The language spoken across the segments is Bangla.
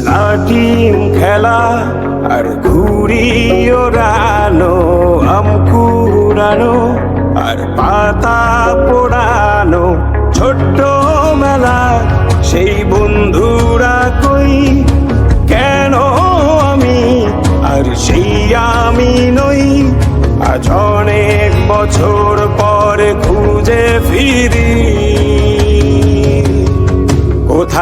লাটিম খেলা আর ঘুড়ি ওড়ানো আম কুড়ানো আর পাতা পোড়ানো। ছোট্ট মেলা, সেই বন্ধুরা কই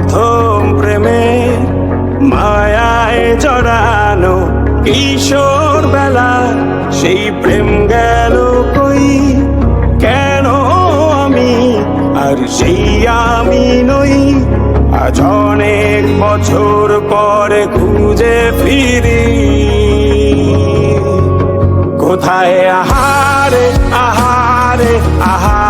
প্রথম প্রেমে মায়ায় জড়ানো কিশোর বেলা, সেই প্রেম গেল কই? কেন আমি আর সেই আমি নই? আজ অনেক বছর পরে খুঁজে ফিরি। কোথায় আহারে আহারে আহারে